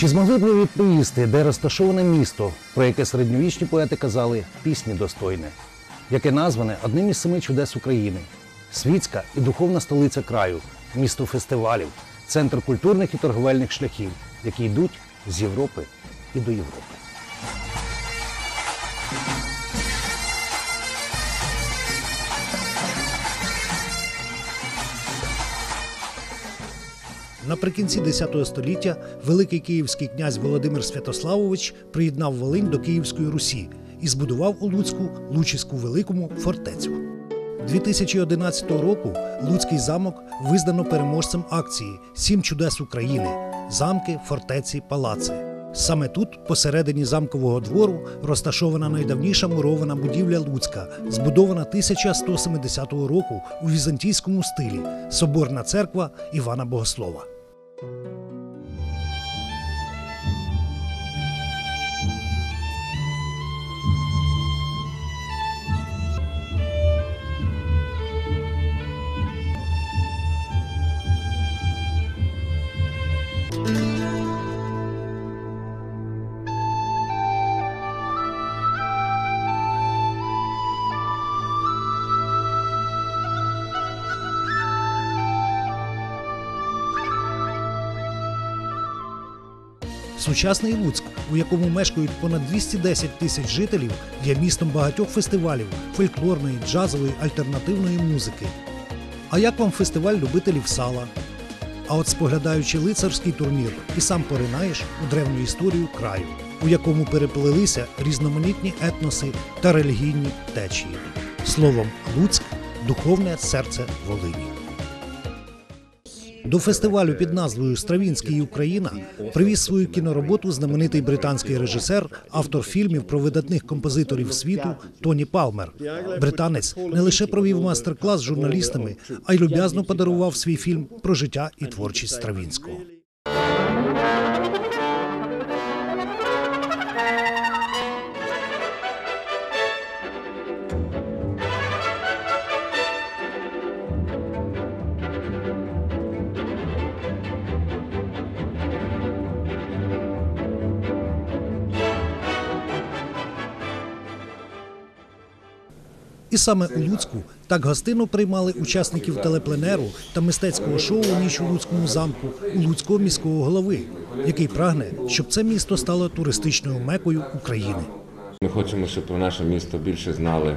Чи змогли б ви відповісти, де розташоване місто, про яке середньовічні поети казали пісні достойне, яке назване одним із семи чудес України, світська і духовна столиця краю, місто фестивалів, центр культурних і торговельних шляхів, які йдуть з Європи і до Європи. Наприкінці X століття великий київський князь Володимир Святославович приєднав Волинь до Київської Русі і збудував у Луцьку Лучиську Великому фортецю. 2011 року Луцький замок визнано переможцем акції Сім чудес України замки, фортеці, палаци. Саме тут, посередині замкового двору, розташована найдавніша мурована будівля Луцька, збудована 1170 року у візантійському стилі Соборна церква Івана Богослова. Сучасний Луцьк, у якому мешкають понад 210 тисяч жителів, є містом багатьох фестивалів фольклорної, джазової, альтернативної музики. А як вам фестиваль любителів сала? А от споглядаючи лицарський турнір, і сам поринаєш у древню історію краю, у якому переплелися різноманітні етноси та релігійні течії. Словом, Луцьк духовне серце Волині. До фестивалю під назвою Стравінський Україна привіз свою кінороботу знаменитий британський режисер, автор фільмів про видатних композиторів світу Тоні Палмер. Британець не лише провів майстер-клас з журналістами, а й люб'язно подарував свій фільм про життя і творчість Стравінського. І саме у Луцьку так гостинно приймали учасників телепленеру та мистецького шоу Ніч у Луцькому замку у Луцького міського голови, який прагне, щоб це місто стало туристичною мекою України. Ми хочемо, щоб про наше місто більше знали,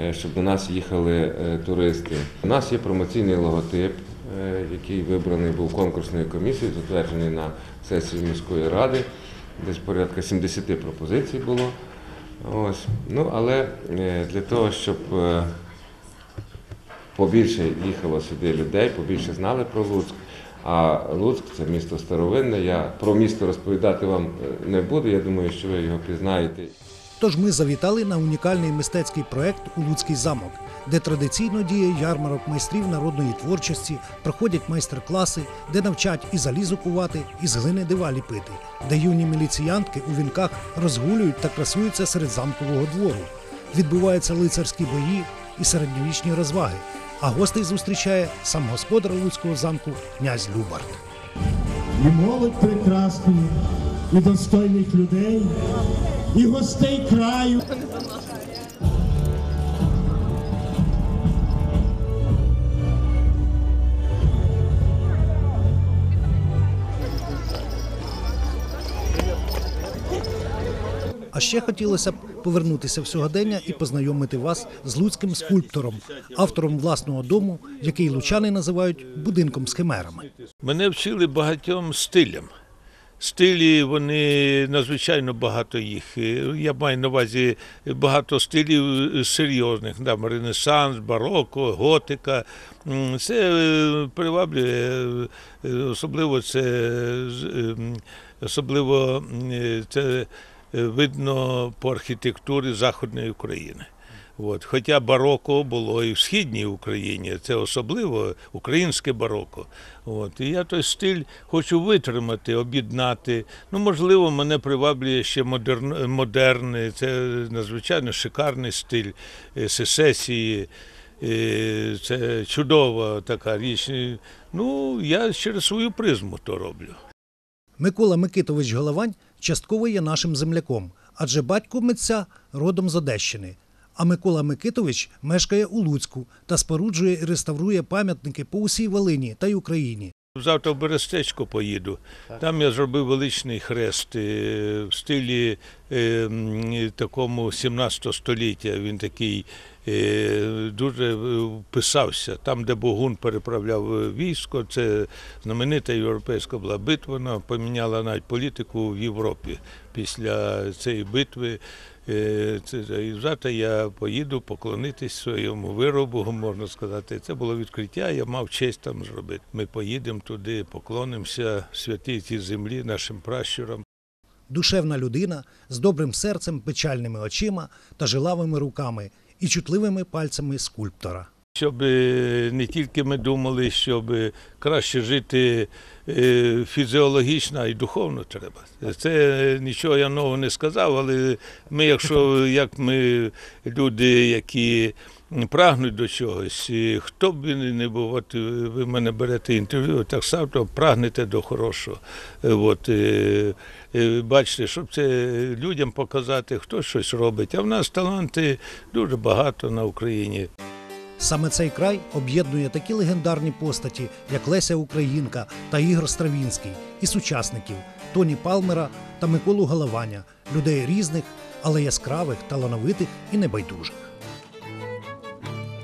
е, щоб до нас їхали е, туристи. У нас є промоційний логотип, е, який вибраний був конкурсною комісією, затверджений на сесії міської ради. Десь порядка 70 пропозицій було. Ось. Ну, але е, для того, щоб е, побільше їхало сюди людей, побільше знали про Луцьк. А Луцьк це місто старовинне. Я про місто розповідати вам е, не буду. Я думаю, що ви його пізнаєте. Тож ми завітали на унікальний мистецький проект у Луцький замок, де традиційно діє ярмарок майстрів народної творчості, проходять майстер-класи, де навчать і залізо кувати, і з глини дива ліпити, де юні міліціянтки у вінках розгулюють та красуються серед замкового двору. Відбуваються лицарські бої і середньовічні розваги. А гостей зустрічає сам господар Луцького замку князь Любард. і молодь прекрасну, і достойних людей, і гостей краю. А ще хотілося б повернутися в сьогодення і познайомити вас з луцьким скульптором, автором власного дому, який лучани називають будинком з химерами. Мене вчили багатьом стилям. Стилі вони надзвичайно багато їх. Е, Я маю на увазі багато стилів е, серйозних, там Ренесанс, бароко, готика. Це е, приваблює, особливо це ем, особливо це видно по архітектурі Західної України. От. Хоча бароко було і в східній Україні, це особливо українське бароко. От. І я той стиль хочу витримати, об'єднати. Ну, можливо, мене приваблює ще модерн, модерний, це надзвичайно шикарний стиль е, сесесії. Е, Це чудова така річ. Ну, я через свою призму то роблю. Микола Микитович Головань частково є нашим земляком, адже батько митця родом з Одещини. А Микола Микитович мешкає у Луцьку та споруджує і реставрує пам'ятники по усій Волині та й Україні. Завтра в Берестечко поїду. Там я зробив величний хрест е, в стилі е, такому 17 століття. Він такий е, дуже вписався. Там, де Богун переправляв військо, це знаменита європейська була битва. Вона поміняла навіть політику в Європі після цієї битви. Е, і завтра я поїду поклонитись своєму виробу, можна сказати. Це було відкриття, я мав честь там зробити. Ми поїдемо туди, поклонимося святій цій землі, нашим пращурам. Душевна людина з добрим серцем, печальними очима та жилавими руками і чутливими пальцями скульптора. Щоб е, не тільки ми думали, щоб краще жити е, фізіологічно, а й духовно треба. Це нічого я нового не сказав, але ми, якщо як ми люди, які прагнуть до чогось, хто б не був, от ви мене берете інтерв'ю, так само прагнете до хорошого. От, е, бачите, щоб це людям показати, хто щось робить. А в нас таланти дуже багато на Україні. Саме цей край об'єднує такі легендарні постаті, як Леся Українка та Ігор Стравінський, і сучасників Тоні Палмера та Миколу Галаваня, людей різних, але яскравих, талановитих і небайдужих.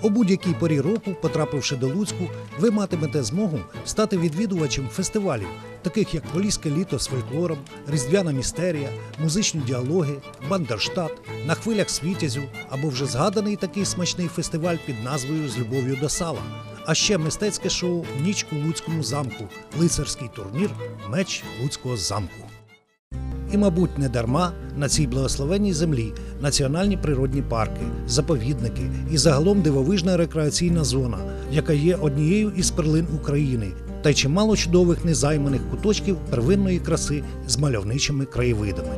У будь-якій порі року, потрапивши до Луцьку, ви матимете змогу стати відвідувачем фестивалів, таких як Поліське літо з фольклором, Різдвяна містерія, музичні діалоги, Бандерштат, на хвилях світязю або вже згаданий такий смачний фестиваль під назвою З любов'ю до сала. А ще мистецьке шоу Ніч у Луцькому замку, лицарський турнір Меч Луцького замку. І, мабуть, не дарма на цій благословенній землі національні природні парки, заповідники і загалом дивовижна рекреаційна зона, яка є однією із перлин України, та й чимало чудових незайманих куточків первинної краси з мальовничими краєвидами.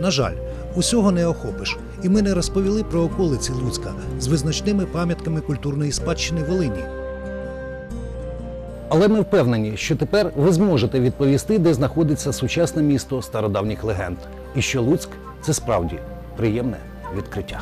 На жаль, усього не охопиш, і ми не розповіли про околиці Луцька з визначними пам'ятками культурної спадщини Волині. Але ми впевнені, що тепер ви зможете відповісти, де знаходиться сучасне місто стародавніх легенд, і що Луцьк це справді приємне відкриття.